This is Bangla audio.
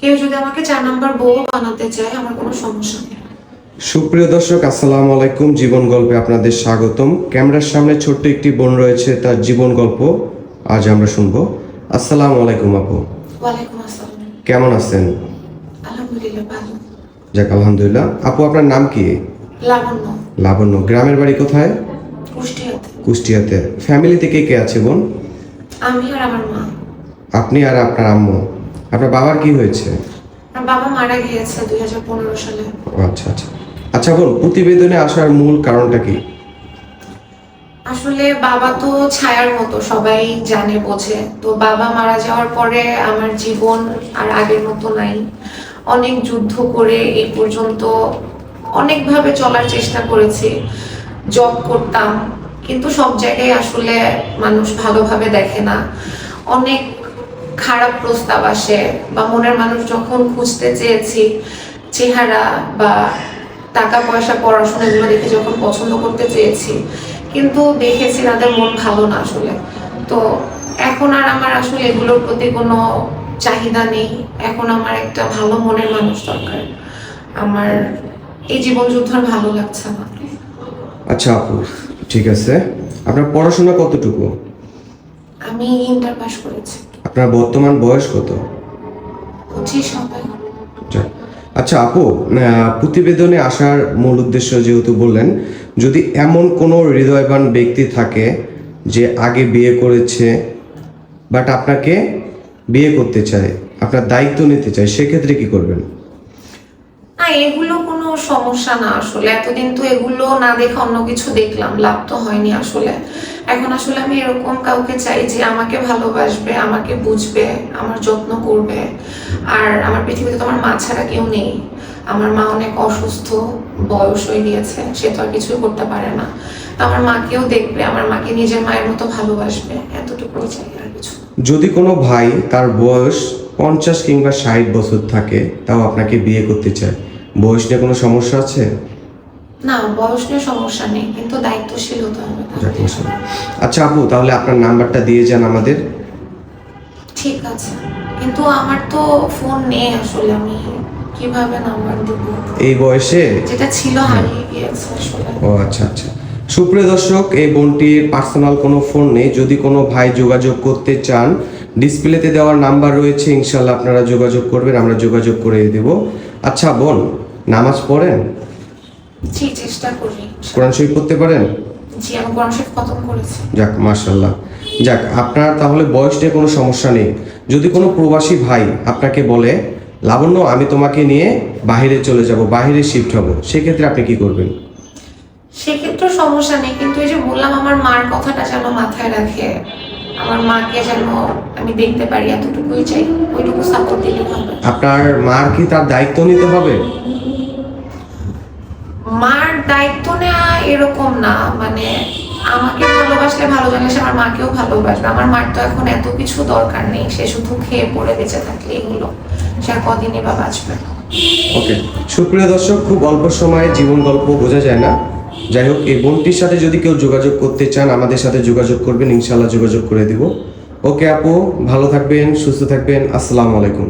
কেউ যদি আমাকে চার নাম্বার বউ বানাতে চায় আমার কোনো সমস্যা নেই। সুপ্রিয় দর্শক আসসালামু আলাইকুম। জীবন গল্পে আপনাদের স্বাগতম। ক্যামেরার সামনে ছোট্ট একটি বোন রয়েছে তার জীবন গল্প আজ আমরা শুনব। আসসালামু আলাইকুম আপু। ওয়ালাইকুম আসসালাম। কেমন আছেন? আলহামদুলিল্লাহ ভালো। যাক আলহামদুলিল্লাহ। আপু আপনার নাম কি? লাবণ্য। লাবণ্য গ্রামের বাড়ি কোথায়? কুষ্টিয়াতে। কুষ্টিয়াতে। ফ্যামিলিতে কে কে আছে বোন? আমি আর আমার মা। আপনি আর আপনার আম্মু? আপনার বাবার কি হয়েছে? বাবা মারা গিয়েছে দুই হাজার পনেরো সালে। আচ্ছা আচ্ছা। আচ্ছা বোন প্রতিবেদনে আসার মূল কারণটা কি? আসলে বাবা তো ছায়ার মতো সবাই জানে বোঝে। তো বাবা মারা যাওয়ার পরে আমার জীবন আর আগের মতো নাই। অনেক যুদ্ধ করে এই পর্যন্ত অনেকভাবে চলার চেষ্টা করেছি জব করতাম। কিন্তু সব জায়গায় আসলে মানুষ ভালোভাবে দেখে না। অনেক খারাপ প্রস্তাব আসে বা মনের মানুষ যখন খুঁজতে চেয়েছি চেহারা বা টাকা পয়সা পড়াশোনা এগুলো দেখে যখন পছন্দ করতে চেয়েছি কিন্তু দেখেছি তাদের মন ভালো না আসলে। তো এখন আর আমার আসলে এগুলোর প্রতি কোনো চাহিদা নেই। এখন আমার একটা ভালো মনের মানুষ দরকার। আমার এই জীবন যুদ্ধ আর ভালো লাগছে না। আচ্ছা আপু ঠিক আছে। আপনার পড়াশোনা কতটুকু? আমি ইন্টার পাস করেছি। আপনার বর্তমান বয়স কত? পঁচিশ আচ্ছা। আপু প্রতিবেদনে আসার মূল উদ্দেশ্য যেহেতু বললেন যদি এমন কোনো হৃদয়বান ব্যক্তি থাকে যে আগে বিয়ে করেছে বাট আপনাকে বিয়ে করতে চায় আপনার দায়িত্ব নিতে চায় সেক্ষেত্রে কি করবেন? এগুলো কোনো সমস্যা না আসলে। এতদিন তো এগুলো না দেখে অন্য কিছু দেখলাম, লাভ তো হয়নি আসলে। এখন আসলে আমি এরকম কাউকে চাই যে আমাকে ভালোবাসবে, আমাকে বুঝবে, আমার যত্ন করবে। আর আমার পৃথিবীতে তো আমার মা ছাড়া কেউ নেই। আমার মা অনেক অসুস্থ, বয়স হয়ে গিয়েছে, সে তো আর কিছুই করতে পারে না। আমার মাকেও দেখবে, আমার মাকে নিজের মায়ের মতো ভালোবাসবে। এতটুকু চাই, আর কিছু যদি কোনো ভাই তার বয়স পঞ্চাশ কিংবা ষাট বছর থাকে, তাও আপনাকে বিয়ে করতে চায়। বয়স নিয়ে কোনো সমস্যা আছে? না বয়স নিয়ে সমস্যা নেই কিন্তু দায়িত্বশীল হতে হবে আচ্ছা আপু তাহলে আপনার নাম্বারটা দিয়ে যান আমাদের। ঠিক আছে কিন্তু আমার তো ফোন নেই আসলে আমি কীভাবে নাম্বার দেব? এই বয়সে? যেটা ছিল হারিয়ে গিয়েছে আসলে। ও আচ্ছা আচ্ছা। সুপ্রিয় দর্শক এই বোনটির পার্সোনাল কোনো ফোন নেই। যদি কোনো ভাই যোগাযোগ করতে চান ডিসপ্লেতে দেওয়ার নাম্বার রয়েছে ইনশাল্লাহ আপনারা যোগাযোগ করবেন আমরা যোগাযোগ করে দেব। আচ্ছা বোন। নামাজ পড়েন? জি চেষ্টা করি। কোরআন শরীফ পড়তে পারেন? জি আমি কোরআন শরীফ খতম করেছি। যাক মার্শাল্লাহ যাক আপনার তাহলে বয়স নিয়ে কোনো সমস্যা নেই। যদি কোনো প্রবাসী ভাই আপনাকে বলে লাবণ্য আমি তোমাকে নিয়ে বাইরে চলে যাব বাইরে শিফট হব সেক্ষেত্রে আপনি কি করবেন? সেক্ষেত্রে সমস্যা নেই কিন্তু এই যে বললাম আমার মার কথাটা যেন মাথায় রাখে আমার মাকে যেন আমি দেখতে পারি এতটুকুই চাই ওইটুকু সাপোর্ট দিলে হবে। আপনার মার কি তার দায়িত্ব নিতে হবে? মার দায়িত্ব নেওয়া এরকম না। মানে আমাকে ভালোবাসলে ভালো জানলে সে আমার মাকেও ভালোবাসবে। আমার মার তো এখন এত কিছু দরকার নেই। সে শুধু খেয়ে পড়ে বেঁচে থাকলে এগুলো। সে আর কদিনই বা বাঁচবে ওকে। সুপ্রিয় দর্শক খুব অল্প সময়ে জীবন গল্প বোঝা যায় না। যাই হোক এই বোনটির সাথে যদি কেউ যোগাযোগ করতে চান আমাদের সাথে যোগাযোগ করবেন। ইনশাল্লাহ যোগাযোগ করে দিব। ওকে আপু ভালো থাকবেন সুস্থ থাকবেন। আসসালামু আলাইকুম।